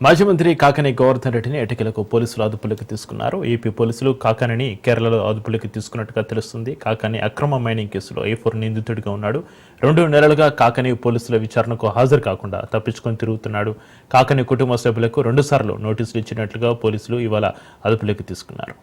మాజీ మంత్రి కాకని గోవర్ధన్ రెడ్డిని ఎటకెలకు పోలీసులు అదుపులోకి తీసుకున్నారు. ఏపీ పోలీసులు కాకానిని కేరళలో అదుపులోకి తీసుకున్నట్టుగా తెలుస్తుంది. కాకాని అక్రమ మైనింగ్ కేసులో ఏ ఫోర్ నిందితుడిగా ఉన్నాడు. రెండు నెలలుగా కాకని పోలీసుల విచారణకు హాజరు కాకుండా తప్పించుకొని తిరుగుతున్నాడు. కాకని కుటుంబ సభ్యులకు రెండుసార్లు నోటీసులు ఇచ్చినట్లుగా పోలీసులు ఇవాళ అదుపులోకి తీసుకున్నారు.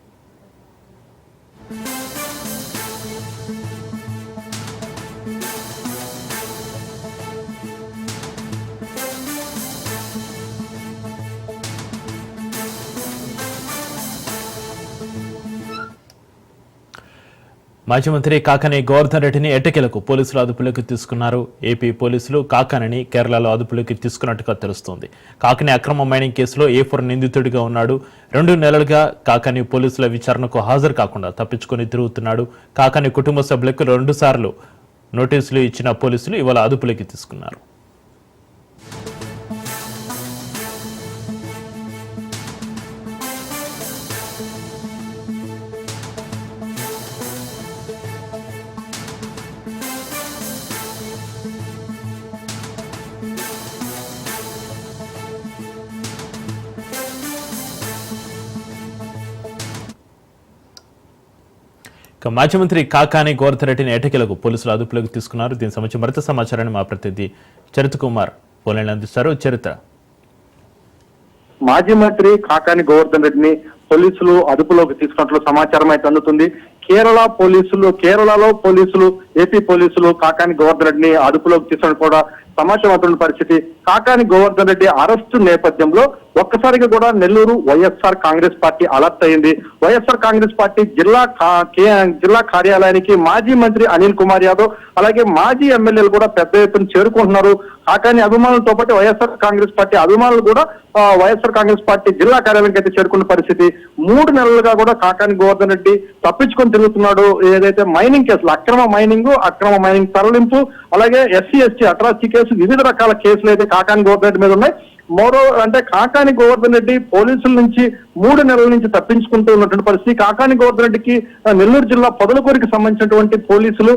మాజీ మంత్రి కాకని గోవర్ధన్ రెడ్డిని ఎట్టకేలకు పోలీసులు అదుపులోకి తీసుకున్నారు. ఏపీ పోలీసులు కాకానిని కేరళలో అదుపులోకి తీసుకున్నట్టుగా తెలుస్తోంది. కాకని అక్రమ మైనింగ్ కేసులో ఏ ఫోర్ నిందితుడిగా ఉన్నాడు. రెండు నెలలుగా కాకని పోలీసుల విచారణకు హాజరు కాకుండా తప్పించుకొని తిరుగుతున్నాడు. కాకని కుటుంబ సభ్యులకు రెండుసార్లు నోటీసులు ఇచ్చిన పోలీసులు ఇవాళ అదుపులోకి తీసుకున్నారు. మాజీ మంత్రి కాకాని గోవర్ధన్ రెడ్డిని పోలీసులు అదుపులోకి తీసుకున్నారు. దీనికి సంబంధించి మరింత సమాచారాన్ని మా ప్రతినిధి చరిత కుమార్ పోలైన్ అందిస్తారు. చరిత్ర. మాజీ మంత్రి కాకాని గోవర్ధన్ రెడ్డిని పోలీసులు అదుపులోకి తీసుకున్నట్లు సమాచారం అయితే అందుతుంది. కేరళ పోలీసులు కేరళలో పోలీసులు ఏపీ పోలీసులు కాకాని గోవర్ధన్ రెడ్డిని అదుపులోకి తీసుకుని కూడా సమాచారం అవుతున్న పరిస్థితి. కాకాని గోవర్ధన్ రెడ్డి అరెస్టు నేపథ్యంలో ఒక్కసారిగా కూడా Nellore YSR Congress party alert అయింది. వైఎస్ఆర్ కాంగ్రెస్ పార్టీ జిల్లా కా- కే- జిల్లా కార్యాలయానికి మాజీ మంత్రి అనిల్ కుమార్ యాదవ్ అలాగే మాజీ ఎమ్మెల్యేలు కూడా పెద్ద ఎత్తున చేరుకుంటున్నారు. కాకాని అభిమానులతో పాటు వైఎస్ఆర్ కాంగ్రెస్ పార్టీ అభిమానులు కూడా వైఎస్ఆర్ కాంగ్రెస్ పార్టీ జిల్లా కార్యాలయానికి అయితే చేరుకున్న పరిస్థితి. మూడు నెలలుగా కూడా కాకాని గోవర్ధన్ రెడ్డి తప్పించుకొని తిరుగుతున్నాడు. ఏదైతే మైనింగ్ కేసులు అక్రమ మైనింగ్ అక్రమ మైనింగ్ తరలింపు అలాగే ఎస్సీ ఎస్టీ అట్రాసిటీ కేసు వివిధ రకాల కేసులు అయితే కాకాని గవర్నమెంట్ మీద ఉన్నాయి. మరో అంటే కాకాని గోవర్ధన్ రెడ్డి పోలీసుల నుంచి మూడు నెలల నుంచి తప్పించుకుంటూ ఉన్నటువంటి పరిస్థితి. కాకాని గోవర్ధన్ రెడ్డికి నెల్లూరు జిల్లా పొదలకూరికి సంబంధించినటువంటి పోలీసులు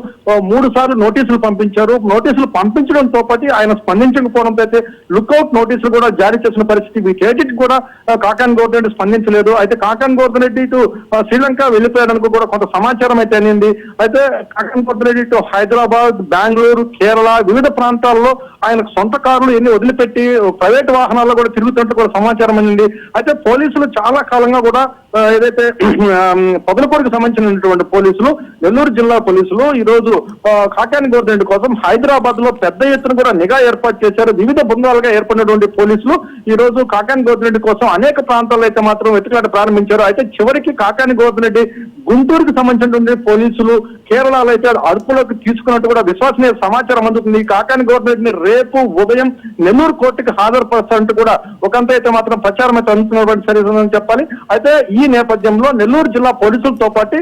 మూడు సార్లు నోటీసులు పంపించారు. నోటీసులు పంపించడంతో పాటు ఆయన స్పందించకపోవడంతో అయితే లుక్అవుట్ నోటీసులు కూడా జారీ చేసిన పరిస్థితి. వీటేటికి కూడా కాకాని గోవర్ధన్ రెడ్డి స్పందించలేదు. అయితే కాకాని గోవర్ధన్ రెడ్డి ఇటు శ్రీలంక వెళ్ళిపోయాడనుకు కూడా కొంత సమాచారం అయితే అనింది. అయితే కాకాని గోవర్ధన్ రెడ్డి ఇటు హైదరాబాద్ బెంగళూరు కేరళ వివిధ ప్రాంతాల్లో ఆయన సొంత కార్లు ఎన్ని వదిలిపెట్టి ప్రైవేట్ వాహనాల్లో కూడా తిరుగుతున్నట్టు కూడా సమాచారం అందింది. అయితే పోలీసులు చాలా కాలంగా కూడా ఏదైతే పొదలపూడికి సంబంధించినటువంటి పోలీసులు నెల్లూరు జిల్లా పోలీసులు ఈ రోజు కాకాని గవర్నమెంట్ కోసం హైదరాబాద్లో పెద్ద ఎత్తున కూడా నిఘా ఏర్పాటు చేశారు. వివిధ బృందాలుగా ఏర్పడినటువంటి పోలీసులు ఈ రోజు కాకాని గవర్నమెంట్ కోసం అనేక ప్రాంతాల్లో అయితే మాత్రం వెతుకులాట ప్రారంభించారు. అయితే చివరికి కాకాని గవర్నమెంట్ గుంటూరుకు సంబంధించినటువంటి పోలీసులు కేరళలో అయితే అదుపులోకి తీసుకున్నట్టు కూడా విశ్వసనీయ సమాచారం అందుతుంది. కాకాని గవర్నమెంట్ని రేపు ఉదయం నెల్లూరు కోర్టుకి హాజరుపరుస్తారంటూ కూడా ఒకంత అయితే మాత్రం ప్రచారం అయితే అందుతున్నటువంటి సరిదని చెప్పాలి. అయితే ఈ నేపథ్యంలో నెల్లూరు జిల్లా పోలీసులతో పాటు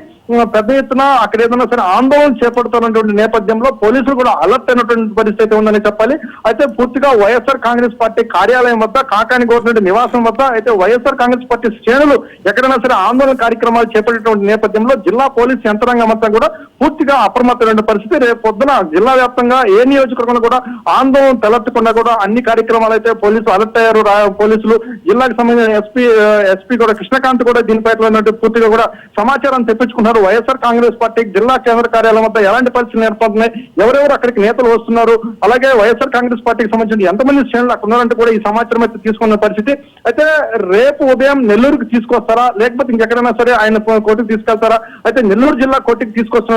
పెద్ద ఎత్తున అక్కడ ఏదైనా సరే ఆందోళన చేపడుతున్నటువంటి నేపథ్యంలో పోలీసులు కూడా అలర్ట్ అయినటువంటి పరిస్థితి ఉందని చెప్పాలి. అయితే పూర్తిగా వైఎస్ఆర్ కాంగ్రెస్ పార్టీ కార్యాలయం వద్ద కాకాని గవర్నమెంట్ నివాసం వద్ద అయితే వైఎస్ఆర్ కాంగ్రెస్ పార్టీ శ్రేణులు ఎక్కడైనా సరే ఆందోళన కార్యక్రమాలు చేపట్టేటువంటి నేపథ్యంలో జిల్లా పోలీస్ యంత్రాంగం అంతా కూడా పూర్తిగా అప్రమత్తమైన పరిస్థితి. రేపు పొద్దున జిల్లా వ్యాప్తంగా ఏ నియోజకవర్గంలో కూడా ఆందోళన తలెత్తకుండా కూడా అన్ని కార్యక్రమాలు అయితే పోలీసులు అలర్ట్ అయ్యారు. పోలీసులు జిల్లాకు సంబంధించిన ఎస్పీ ఎస్పీ కూడా కృష్ణకాంత్ కూడా దీనిపై పూర్తిగా కూడా సమాచారం తెప్పించుకున్నారు వైఎస్ఆర్ కాంగ్రెస్ పార్టీ జిల్లా కేంద్ర కార్యాలయం వద్ద ఎలాంటి పరిస్థితులు ఏర్పడుతున్నాయి ఎవరెవరు అక్కడికి నేతలు వస్తున్నారు? అలాగే వైఎస్ఆర్ కాంగ్రెస్ పార్టీకి సంబంధించిన ఎంతమంది శ్రేణులు అక్కడ ఉన్నారంటే కూడా ఈ సమాచారం అయితే తీసుకున్న పరిస్థితి. అయితే రేపు ఉదయం నెల్లూరుకి తీసుకొస్తారా? లేకపోతే ఇంకెక్కడైనా సరే ఆయన కోర్టుకు తీసుకెళ్తారా? అయితే నెల్లూరు జిల్లా కోర్టుకు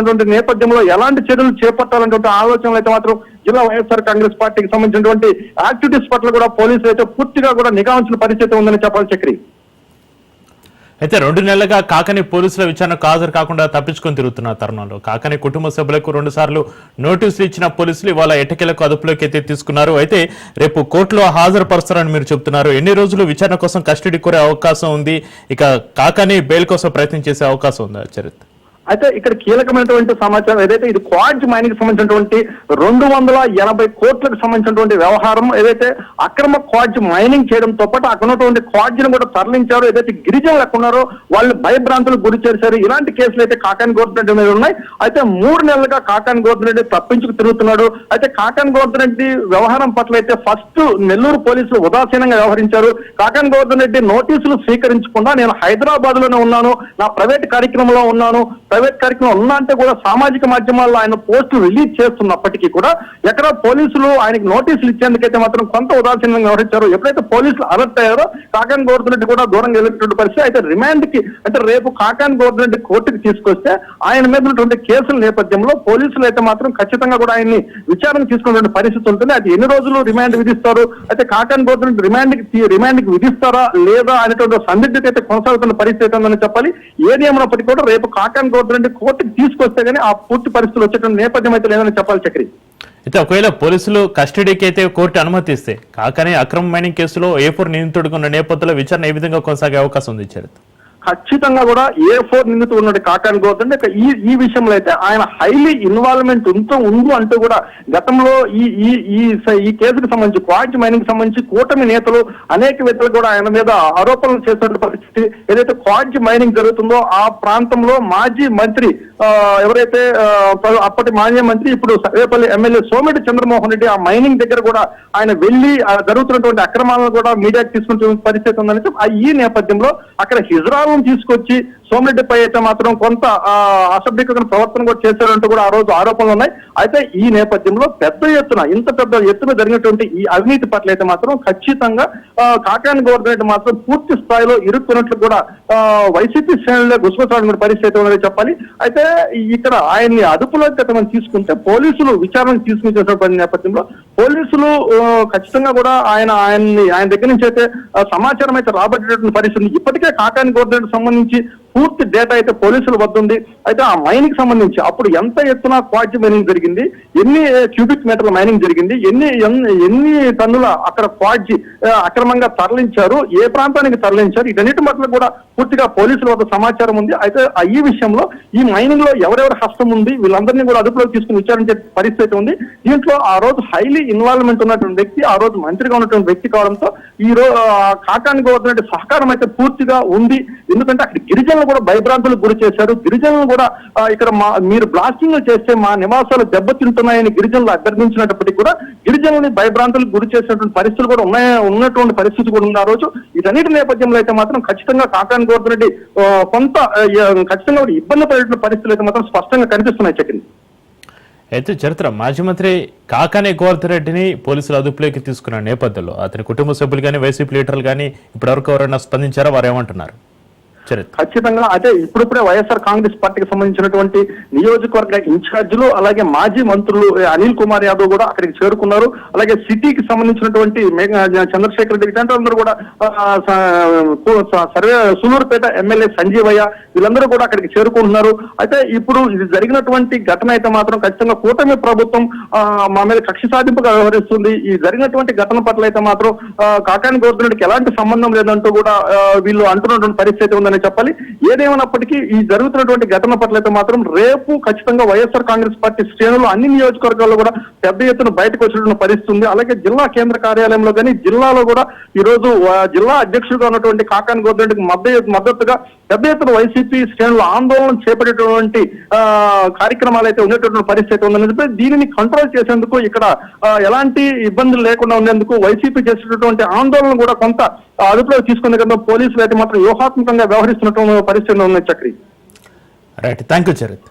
తీసుకొస్తున్నటువంటి నేపథ్యంలో ఎలాంటి చర్యలు చేపట్టాలనేటువంటి ఆలోచనలు అయితే మాత్రం జిల్లా వైఎస్ఆర్ కాంగ్రెస్ పార్టీకి సంబంధించినటువంటి యాక్టివిటీస్ పట్ల కూడా పోలీసులు అయితే పూర్తిగా కూడా నిఘా ఉంచిన పరిస్థితి ఉందని చెప్పాలి చక్రి. అయితే రెండు నెలలుగా కాకని పోలీసుల విచారణకు హాజరు కాకుండా తప్పించుకొని తిరుగుతున్న తరుణంలో కాకని కుటుంబ సభ్యులకు రెండు సార్లు నోటీసులు ఇచ్చిన పోలీసులు ఇవాళ ఎటకెలకు అదుపులోకి అయితే తీసుకున్నారు. అయితే రేపు కోర్టులో హాజరుపరుస్తారని మీరు చెప్తున్నారు. ఎన్ని రోజులు విచారణ కోసం కస్టడీ కోరే అవకాశం ఉంది? ఇక కాకని బెయిల్ కోసం ప్రయత్నం చేసే అవకాశం ఉందా చరిత్ర అయితే ఇక్కడ కీలకమైనటువంటి సమాచారం ఏదైతే ఇది క్వాడ్జ్ మైనింగ్ సంబంధించినటువంటి రెండు వందల ఎనభై కోట్లకు సంబంధించినటువంటి వ్యవహారం ఏదైతే అక్రమ క్వాడ్జ్ మైనింగ్ చేయడంతో పాటు అక్కడ ఉన్నటువంటి క్వాడ్జ్ను కూడా తరలించారు ఏదైతే గిరిజనులు ఉన్నారో వాళ్ళు భయభ్రాంతులకు గురి చేశారు. ఇలాంటి కేసులు అయితే కాకాని గోవర్ధన్ రెడ్డి మీద ఉన్నాయి. అయితే మూడు నెలలుగా కాకాని గోవర్ధన్ రెడ్డి తప్పించుకు తిరుగుతున్నాడు. అయితే కాకాని గోవర్ధన్ రెడ్డి వ్యవహారం పట్ల అయితే ఫస్ట్ నెల్లూరు పోలీసులు ఉదాసీనంగా వ్యవహరించారు. కాకాని గోవర్ధన్ రెడ్డి నోటీసులు స్వీకరించకుండా నేను హైదరాబాద్లోనే ఉన్నాను. నా ప్రైవేట్ కార్యక్రమంలో ఉన్నాను. ప్రైవేట్ కార్యక్రమం ఉన్నా అంటే కూడా సామాజిక మాధ్యమాల్లో ఆయన పోస్టులు రిలీజ్ చేస్తున్నప్పటికీ కూడా ఎక్కడ పోలీసులు ఆయనకి నోటీసులు ఇచ్చేందుకైతే మాత్రం కొంత ఉదాసీనంగా వ్యవహరించారు. ఎప్పుడైతే పోలీసులు అలర్ట్ అయ్యారో కాకాన్ గోవర్ధన్ కూడా దూరంగా వెళ్ళినటువంటి పరిస్థితి. అయితే రిమాండ్కి అంటే రేపు కాకాన్ గోవర్ధన్ రెడ్డి కోర్టుకి తీసుకొస్తే ఆయన మీద ఉన్నటువంటి కేసుల నేపథ్యంలో పోలీసులు అయితే మాత్రం ఖచ్చితంగా కూడా ఆయన్ని విచారణ తీసుకున్నటువంటి పరిస్థితి ఉంటుంది. అది ఎన్ని రోజులు రిమాండ్ విధిస్తారు? అయితే కాకాన్ గోవర్ధన్ రిమాండ్కి రిమాండ్కి విధిస్తారా లేదా అనేటువంటి సందిగ్ధత అయితే కొనసాగుతున్న పరిస్థితి ఉందని చెప్పాలి. ఏది ఏమైనప్పటికీ కూడా రేపు కాకాని గోవర్ధన్ రెడ్డి కోర్టుకి తీసుకొస్తే గానీ ఆ పూర్తి పరిస్థితులు వచ్చేటువంటి నేపథ్యం అయితే లేదని చెప్పాలి చక్రి. అయితే ఒకవేళ పోలీసులు కస్టడీకి అయితే కోర్టు అనుమతిస్తే కాకనే అక్రమ మైనింగ్ కేసులో ఏ ఫోర్ నిందితుడికి ఉన్న నేపథ్యంలో విచారణ ఏ విధంగా కొనసాగే అవకాశం ఉంది చరిత్ర? ఖచ్చితంగా కూడా ఏ ఫోర్ నిందితు ఉన్నాడు కాకాని గోవర్ధన్ ఈ ఈ విషయంలో అయితే ఆయన హైలీ ఇన్వాల్వ్మెంట్ ఉంటూ ఉండు అంటూ కూడా గతంలో ఈ ఈ ఈ ఈ కేసుకు సంబంధించి క్వాలిటీ మైనింగ్ సంబంధించి కూటమి నేతలు అనేక వ్యక్తులు కూడా ఆయన మీద ఆరోపణలు చేస్తున్న పరిస్థితి ఏదైతే క్వాలిటీ మైనింగ్ జరుగుతుందో ఆ ప్రాంతంలో మాజీ మంత్రి ఎవరైతే అప్పటి మాజీ మంత్రి ఇప్పుడు సర్వేపల్లి ఎమ్మెల్యే సోమిటి చంద్రమోహన్ రెడ్డి ఆ మైనింగ్ దగ్గర కూడా ఆయన వెళ్ళి ఆ జరుగుతున్నటువంటి అక్రమాలను కూడా మీడియాకి తీసుకుంటున్న పరిస్థితి ఉందని ఈ నేపథ్యంలో అక్కడ హిజ్రాలను తీసుకొచ్చి సోమిరెడ్డిపై అయితే మాత్రం కొంత అసభ్యకరమైన ప్రవర్తన కూడా చేశారంటూ కూడా ఆ రోజు ఆరోపణలు ఉన్నాయి. అయితే ఈ నేపథ్యంలో పెద్ద ఎత్తున ఇంత పెద్ద ఎత్తున జరిగినటువంటి ఈ అవినీతి పట్ల అయితే మాత్రం ఖచ్చితంగా ఆ, కాకాని గవర్నమెంట్ మాత్రం పూర్తి స్థాయిలో ఇరుక్కున్నట్లు కూడా వైసీపీ శ్రేణులే గుసగుసలాడిన పరిస్థితి ఉన్నది చెప్పాలి. అయితే ఇక్కడ ఆయన్ని అదుపులోకి మనం తీసుకుంటే పోలీసులు విచారణ తీసుకుని నేపథ్యంలో పోలీసులు ఖచ్చితంగా కూడా ఆయన ఆయన్ని ఆయన దగ్గర నుంచి అయితే సమాచారం అయితే రాబట్టేటువంటి పరిస్థితి ఇప్పటికే కాకాని గవర్నమెంట్ సంబంధించి పూర్తి డేటా అయితే పోలీసుల వద్ద ఉంది. అయితే ఆ మైనింగ్ సంబంధించి అప్పుడు ఎంత ఎత్తున క్వాడ్జ్ మైనింగ్ జరిగింది? ఎన్ని క్యూబిక్ మీటర్ల మైనింగ్ జరిగింది? ఎన్ని ఎన్ని- ఎన్ని టన్నుల అక్కడ క్వాడ్జ్ అక్రమంగా తరలించారు? ఏ ప్రాంతానికి తరలించారు? ఇటన్నిటి పట్ల కూడా పూర్తిగా పోలీసుల వద్ద సమాచారం ఉంది. అయితే ఈ విషయంలో ఈ మైనింగ్లో ఎవరెవరి హస్తం ఉంది? వీళ్ళందరినీ కూడా అదుపులోకి తీసుకుని విచారించే పరిస్థితి ఉంది. దీంట్లో ఆ రోజు హైలీ ఇన్వాల్వ్మెంట్ ఉన్నటువంటి వ్యక్తి ఆ రోజు మంత్రిగా ఉన్నటువంటి వ్యక్తి కావడంతో ఈ రోజు కాకానికి గవర్నమెంట్ సహకారం అయితే పూర్తిగా ఉంది. ఎందుకంటే అక్కడ గిరిజన గిరిజనులు కూడా భయభ్రాంతులకు గురి చేశారు. గిరిజనులు కూడా ఇక్కడ మా మీరు బ్లాస్టింగ్ చేస్తే మా నివాసాలు దెబ్బతింటున్నాయని గిరిజనులు అభ్యర్థించినప్పటికీ కూడా గిరిజనుల్ని భయభ్రాంతులకు గురి చేసినటువంటి పరిస్థితులు కూడా ఉన్నాయి ఉన్నటువంటి పరిస్థితి కూడా ఉంది ఆ రోజు. ఇదన్నిటి నేపథ్యంలో అయితే మాత్రం ఖచ్చితంగా కాకాని గోవర్ధన్ రెడ్డి కొంత ఖచ్చితంగా ఇబ్బంది పడేటువంటి పరిస్థితులు అయితే మాత్రం స్పష్టంగా కనిపిస్తున్నాయి చక్రి అయితే చరిత్ర. మాజీ మంత్రి కాకానే గోవర్ధన్ రెడ్డిని పోలీసులు అదుపులోకి తీసుకున్న నేపథ్యంలో అతని కుటుంబ సభ్యులు కానీ వైసీపీ లీడర్లు కానీ ఇప్పటివరకు ఎవరైనా స్పందించారా? వారు ఏమంటున్నారు ఖచ్చితంగా. అదే ఇప్పుడిప్పుడే వైఎస్ఆర్ కాంగ్రెస్ పార్టీకి సంబంధించినటువంటి నియోజకవర్గ ఇన్ఛార్జీలు అలాగే మాజీ మంత్రులు అనిల్ కుమార్ యాదవ్ కూడా అక్కడికి చేరుకున్నారు. అలాగే సిటీకి సంబంధించినటువంటి చంద్రశేఖర్ రెడ్డి ఇట్లాంటి అందరూ కూడా సర్వే సులూరుపేట ఎమ్మెల్యే సంజీవయ్య వీళ్ళందరూ కూడా అక్కడికి చేరుకుంటున్నారు. అయితే ఇప్పుడు ఇది జరిగినటువంటి ఘటన అయితే మాత్రం ఖచ్చితంగా కూటమి ప్రభుత్వం మా మీద కక్ష సాధింపుగా వ్యవహరిస్తుంది. ఈ జరిగినటువంటి ఘటన పట్ల అయితే మాత్రం కాకాని గవర్నమెంట్కి ఎలాంటి సంబంధం లేదంటూ కూడా వీళ్ళు అంటున్నటువంటి పరిస్థితి ఉందని చెప్పాలి. ఏదేమైనప్పటికీ ఈ జరుగుతున్నటువంటి ఘటన పట్ల అయితే మాత్రం రేపు ఖచ్చితంగా వైఎస్ఆర్ కాంగ్రెస్ పార్టీ శ్రేణులు అన్ని నియోజకవర్గాల్లో కూడా పెద్ద ఎత్తున బయటకు వచ్చినటువంటి పరిస్థితి ఉంది అలాగే జిల్లా కేంద్ర కార్యాలయంలో కానీ జిల్లాలో కూడా ఈ రోజు జిల్లా అధ్యక్షుడిగా ఉన్నటువంటి కాకాని గవర్నమెంట్కి మద్దతు మద్దతుగా పెద్ద ఎత్తున వైసీపీ శ్రేణులు ఆందోళన చేపట్టేటువంటి ఆ, కార్యక్రమాలు అయితే ఉండేటటువంటి పరిస్థితి ఉందని చెప్పి దీనిని కంట్రోల్ చేసేందుకు ఇక్కడ ఎలాంటి ఇబ్బందులు లేకుండా ఉండేందుకు వైసీపీ చేసేటటువంటి ఆందోళన కూడా కొంత అదుపులో అదుపులోకి తీసుకునే కదా పోలీసులు అయితే మాత్రం వ్యూహాత్మకంగా వ్యవహరిస్తున్నటువంటి పరిస్థితి ఉంది చక్రి. రైట్ థ్యాంక్ యూ చరిత్ర